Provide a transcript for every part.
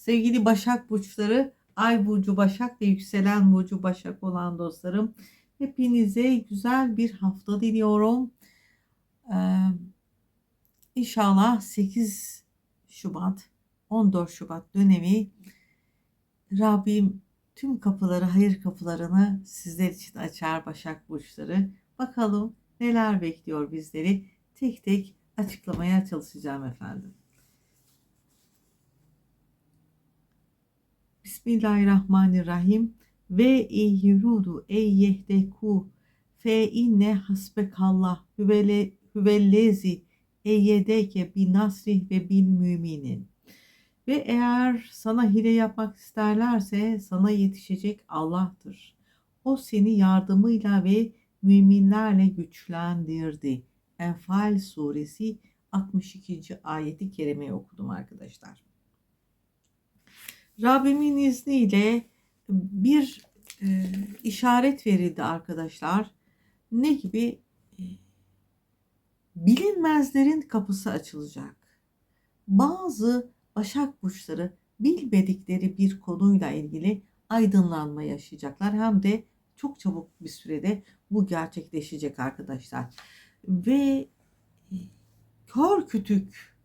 Sevgili Başak Burçları, Ay Burcu Başak ve Yükselen Burcu Başak olan dostlarım. Hepinize güzel bir hafta diliyorum. Ee, inşallah 8 Şubat, 14 Şubat dönemi Rabbim tüm kapıları, hayır kapılarını sizler için açar Başak Burçları. Bakalım neler bekliyor bizleri tek tek açıklamaya çalışacağım efendim. Bismillahirrahmanirrahim. Ve iyyurudu ey yehdeku fe inne hasbekallah hüvele hüvellezi eyyedeke bin nasrih ve bil müminin. Ve eğer sana hile yapmak isterlerse sana yetişecek Allah'tır. O seni yardımıyla ve müminlerle güçlendirdi. Enfal suresi 62. ayeti kerimeyi okudum arkadaşlar. Rabbimin izniyle bir e, işaret verildi arkadaşlar. Ne gibi? E, bilinmezlerin kapısı açılacak. Bazı Başak burçları bilmedikleri bir konuyla ilgili aydınlanma yaşayacaklar. Hem de çok çabuk bir sürede bu gerçekleşecek arkadaşlar. Ve e, kör kütük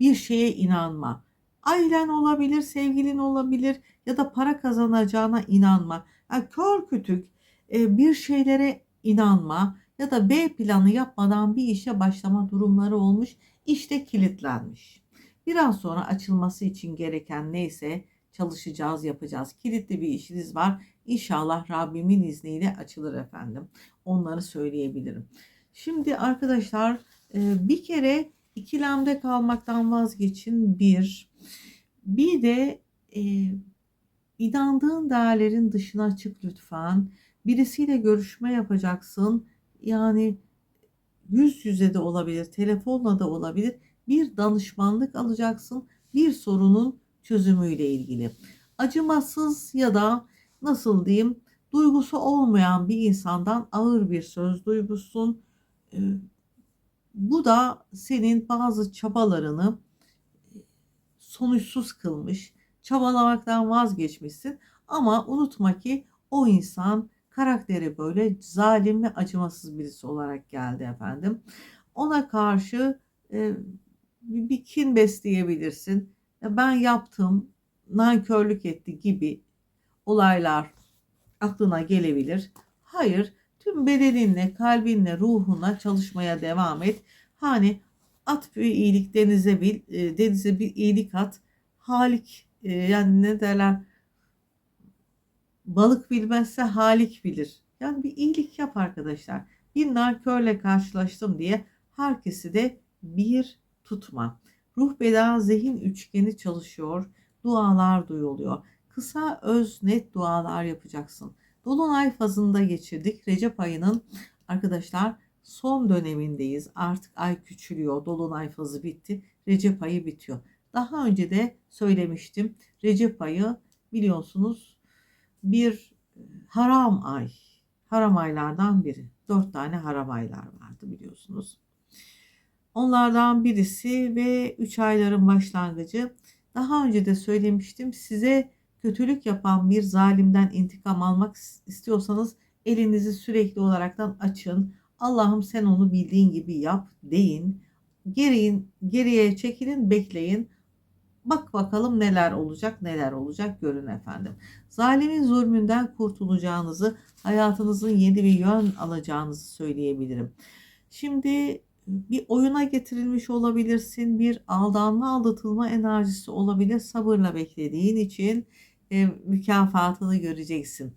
bir şeye inanma. Ailen olabilir, sevgilin olabilir ya da para kazanacağına inanma. Yani kör kütük e, bir şeylere inanma ya da B planı yapmadan bir işe başlama durumları olmuş. İşte kilitlenmiş. Biraz sonra açılması için gereken neyse çalışacağız, yapacağız. Kilitli bir işiniz var. İnşallah Rabbimin izniyle açılır efendim. Onları söyleyebilirim. Şimdi arkadaşlar e, bir kere ikilemde kalmaktan vazgeçin. Bir, bir de e, inandığın değerlerin dışına çık lütfen. Birisiyle görüşme yapacaksın. Yani yüz yüze de olabilir, telefonla da olabilir. Bir danışmanlık alacaksın. Bir sorunun çözümüyle ilgili. Acımasız ya da nasıl diyeyim duygusu olmayan bir insandan ağır bir söz duygusun. Ee, bu da senin bazı çabalarını sonuçsuz kılmış. Çabalamaktan vazgeçmişsin. Ama unutma ki o insan karakteri böyle zalim ve acımasız birisi olarak geldi efendim. Ona karşı e, bir kin besleyebilirsin. Ben yaptım, nankörlük etti gibi olaylar aklına gelebilir. Hayır, tüm bedeninle, kalbinle, ruhuna çalışmaya devam et. Hani at bir iyilik denize bil, e, denize bir iyilik at. Halik e, yani ne derler? Balık bilmezse halik bilir. Yani bir iyilik yap arkadaşlar. Bir nankörle karşılaştım diye herkesi de bir tutma. Ruh beden zihin üçgeni çalışıyor. Dualar duyuluyor. Kısa öz net dualar yapacaksın. Dolunay fazında geçirdik. Recep ayının arkadaşlar son dönemindeyiz. Artık ay küçülüyor. Dolunay fazı bitti. Recep ayı bitiyor. Daha önce de söylemiştim. Recep ayı biliyorsunuz bir e, haram ay. Haram aylardan biri. Dört tane haram aylar vardı biliyorsunuz. Onlardan birisi ve üç ayların başlangıcı. Daha önce de söylemiştim. Size kötülük yapan bir zalimden intikam almak istiyorsanız elinizi sürekli olaraktan açın. Allah'ım sen onu bildiğin gibi yap deyin. Geriyin, geriye çekilin, bekleyin. Bak bakalım neler olacak, neler olacak görün efendim. Zalimin zulmünden kurtulacağınızı, hayatınızın yeni bir yön alacağınızı söyleyebilirim. Şimdi bir oyuna getirilmiş olabilirsin, bir aldanma, aldatılma enerjisi olabilir. Sabırla beklediğin için e, mükafatını göreceksin.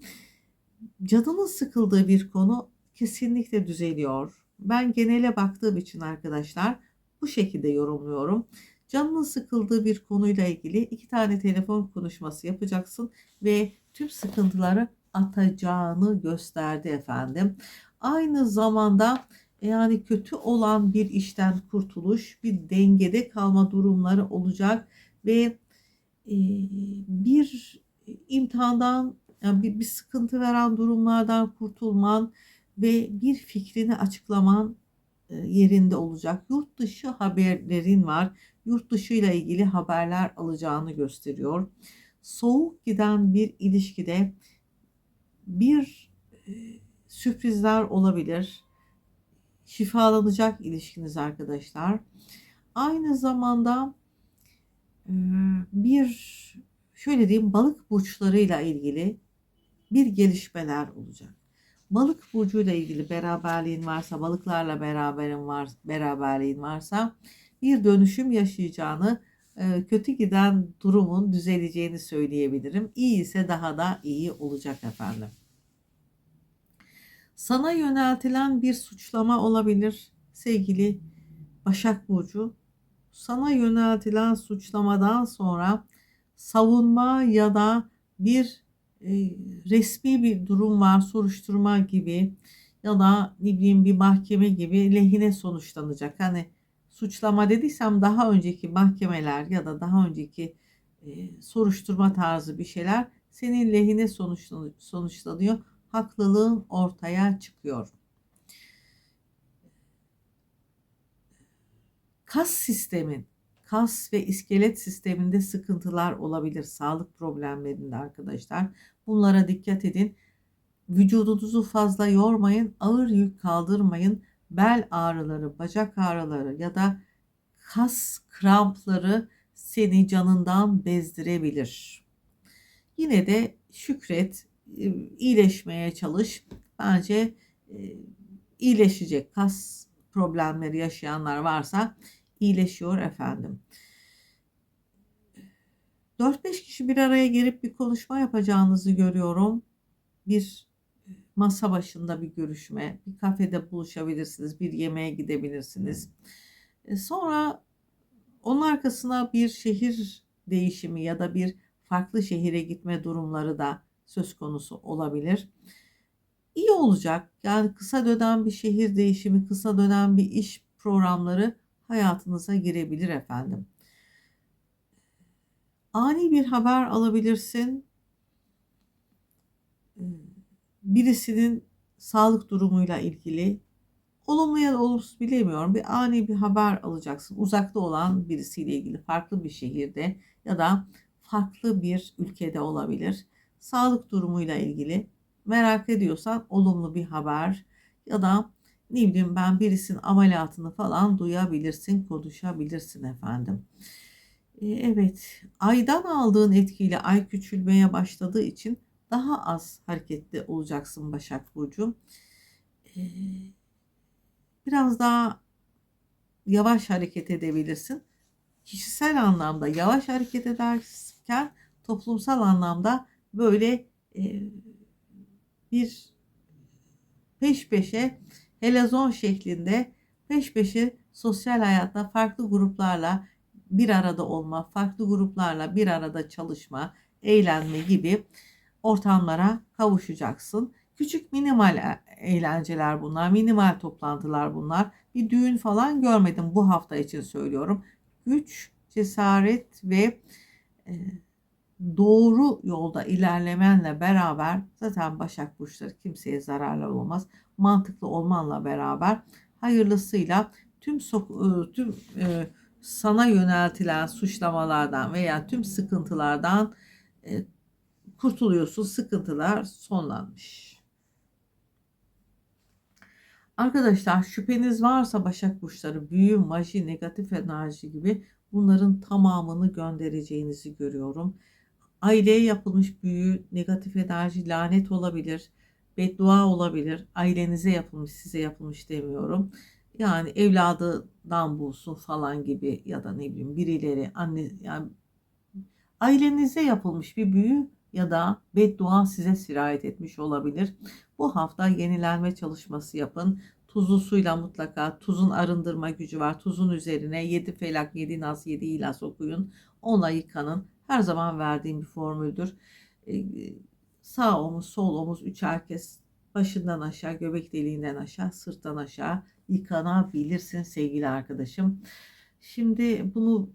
Canının sıkıldığı bir konu kesinlikle düzeliyor. Ben genele baktığım için arkadaşlar bu şekilde yorumluyorum. Canının sıkıldığı bir konuyla ilgili iki tane telefon konuşması yapacaksın ve tüm sıkıntıları atacağını gösterdi efendim. Aynı zamanda yani kötü olan bir işten kurtuluş, bir dengede kalma durumları olacak ve bir imtihandan yani bir, bir sıkıntı veren durumlardan kurtulman ve bir fikrini açıklaman yerinde olacak. Yurt dışı haberlerin var. yurt dışı ile ilgili haberler alacağını gösteriyor. Soğuk giden bir ilişkide bir e, sürprizler olabilir. Şifalanacak ilişkiniz arkadaşlar. Aynı zamanda e, bir şöyle diyeyim balık burçlarıyla ilgili bir gelişmeler olacak. Balık burcuyla ilgili beraberliğin varsa, balıklarla beraberin var, beraberliğin varsa bir dönüşüm yaşayacağını, e, kötü giden durumun düzeleceğini söyleyebilirim. İyi ise daha da iyi olacak efendim. Sana yöneltilen bir suçlama olabilir sevgili Başak Burcu. Sana yöneltilen suçlamadan sonra savunma ya da bir e, resmi bir durum var, soruşturma gibi ya da ne bileyim bir mahkeme gibi lehine sonuçlanacak. Hani suçlama dediysem daha önceki mahkemeler ya da daha önceki e, soruşturma tarzı bir şeyler senin lehine sonuçlanıyor. Haklılığın ortaya çıkıyor. Kas sistemin kas ve iskelet sisteminde sıkıntılar olabilir. Sağlık problemlerinde arkadaşlar. Bunlara dikkat edin. Vücudunuzu fazla yormayın. Ağır yük kaldırmayın. Bel ağrıları, bacak ağrıları ya da kas krampları seni canından bezdirebilir. Yine de şükret, e, iyileşmeye çalış. Bence e, iyileşecek kas problemleri yaşayanlar varsa iyileşiyor efendim. 4-5 kişi bir araya gelip bir konuşma yapacağınızı görüyorum. Bir masa başında bir görüşme, bir kafede buluşabilirsiniz, bir yemeğe gidebilirsiniz. E, sonra onun arkasına bir şehir değişimi ya da bir farklı şehire gitme durumları da söz konusu olabilir. İyi olacak. Yani kısa dönem bir şehir değişimi, kısa dönem bir iş programları hayatınıza girebilir efendim. Ani bir haber alabilirsin. Ee, birisinin sağlık durumuyla ilgili olumlu ya da olumsuz bilemiyorum. Bir ani bir haber alacaksın. Uzakta olan birisiyle ilgili farklı bir şehirde ya da farklı bir ülkede olabilir. Sağlık durumuyla ilgili merak ediyorsan olumlu bir haber ya da ne bileyim ben birisinin ameliyatını falan duyabilirsin, konuşabilirsin efendim. Ee, evet, aydan aldığın etkiyle ay küçülmeye başladığı için daha az hareketli olacaksın Başak Burcu. Ee, biraz daha yavaş hareket edebilirsin. Kişisel anlamda yavaş hareket ederken toplumsal anlamda böyle e, bir peş peşe helezon şeklinde peş peşe sosyal hayatta farklı gruplarla bir arada olma, farklı gruplarla bir arada çalışma, eğlenme gibi ortamlara kavuşacaksın. Küçük minimal e, eğlenceler bunlar, minimal toplantılar bunlar. Bir düğün falan görmedim bu hafta için söylüyorum. Güç, cesaret ve e, doğru yolda ilerlemenle beraber zaten Başak Burçları kimseye zararlı olmaz. Mantıklı olmanla beraber hayırlısıyla tüm sok e, tüm e, sana yöneltilen suçlamalardan veya tüm sıkıntılardan e, kurtuluyorsun. Sıkıntılar sonlanmış. Arkadaşlar şüpheniz varsa Başak Burçları büyü, maji, negatif enerji gibi bunların tamamını göndereceğinizi görüyorum aileye yapılmış büyü, negatif enerji, lanet olabilir, beddua olabilir. Ailenize yapılmış, size yapılmış demiyorum. Yani evladından bulsun falan gibi ya da ne bileyim birileri anne yani ailenize yapılmış bir büyü ya da beddua size sirayet etmiş olabilir. Bu hafta yenilenme çalışması yapın. Tuzlu suyla mutlaka tuzun arındırma gücü var. Tuzun üzerine 7 felak, 7 nas, 7 ilas okuyun. Onunla yıkanın. Her zaman verdiğim bir formüldür. Ee, sağ omuz, sol omuz, üç herkes başından aşağı, göbek deliğinden aşağı, sırttan aşağı yıkanabilirsin sevgili arkadaşım. Şimdi bunu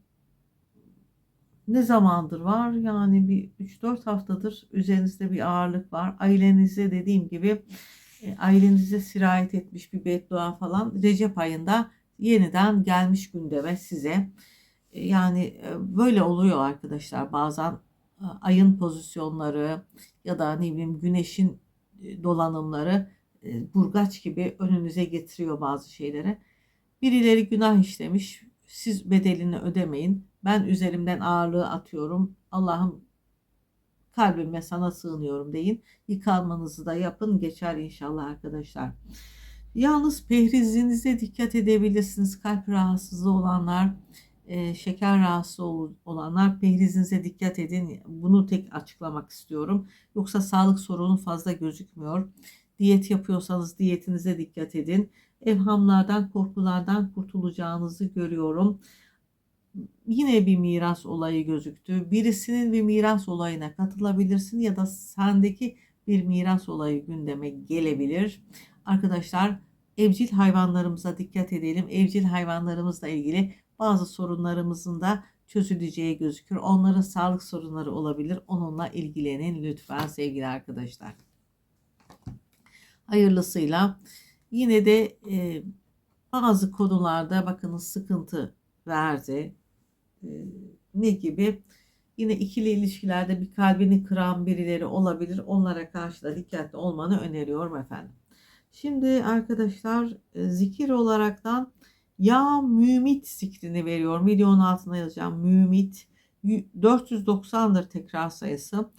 ne zamandır var? Yani bir 3-4 haftadır üzerinizde bir ağırlık var. Ailenize dediğim gibi e, ailenize sirayet etmiş bir beddua falan Recep ayında yeniden gelmiş gündeme size. Yani e, böyle oluyor arkadaşlar bazen e, ayın pozisyonları ya da ne bileyim güneşin e, dolanımları burgaç gibi önünüze getiriyor bazı şeyleri. Birileri günah işlemiş. Siz bedelini ödemeyin. Ben üzerimden ağırlığı atıyorum. Allah'ım kalbime sana sığınıyorum deyin. Yıkanmanızı da yapın. Geçer inşallah arkadaşlar. Yalnız pehrizinize dikkat edebilirsiniz. Kalp rahatsızlığı olanlar, e, şeker rahatsızlığı ol- olanlar pehrizinize dikkat edin. Bunu tek açıklamak istiyorum. Yoksa sağlık sorunu fazla gözükmüyor. Diyet yapıyorsanız diyetinize dikkat edin. Evhamlardan, korkulardan kurtulacağınızı görüyorum. Yine bir miras olayı gözüktü. Birisinin bir miras olayına katılabilirsin ya da sendeki bir miras olayı gündeme gelebilir. Arkadaşlar evcil hayvanlarımıza dikkat edelim. Evcil hayvanlarımızla ilgili bazı sorunlarımızın da çözüleceği gözükür. Onların sağlık sorunları olabilir. Onunla ilgilenin lütfen sevgili arkadaşlar. Hayırlısıyla yine de e, bazı konularda bakınız sıkıntı verdi. E, ne gibi? Yine ikili ilişkilerde bir kalbini kıran birileri olabilir. Onlara karşı da dikkatli olmanı öneriyorum efendim. Şimdi arkadaşlar e, zikir olaraktan ya mümit zikrini veriyorum. Videonun altına yazacağım. Mümit 490'dır tekrar sayısı.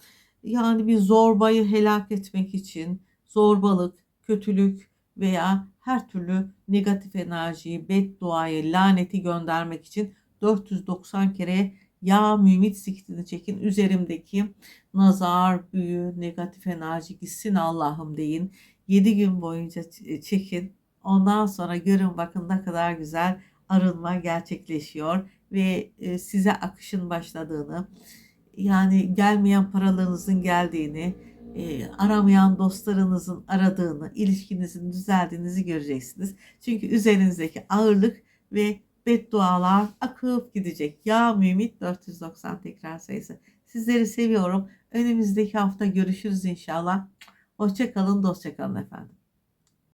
Yani bir zorbayı helak etmek için zorbalık, kötülük veya her türlü negatif enerjiyi, bedduayı, laneti göndermek için 490 kere ya mümit zikrini çekin. Üzerimdeki nazar, büyü, negatif enerji gitsin Allah'ım deyin. 7 gün boyunca çekin. Ondan sonra görün bakın ne kadar güzel arınma gerçekleşiyor ve e, size akışın başladığını, yani gelmeyen paralarınızın geldiğini, e, aramayan dostlarınızın aradığını, ilişkinizin düzeldiğinizi göreceksiniz. Çünkü üzerinizdeki ağırlık ve beddualar akıp gidecek. Ya Mümit 490 tekrar sayısı. Sizleri seviyorum. Önümüzdeki hafta görüşürüz inşallah. Hoşçakalın, dostça kalın efendim.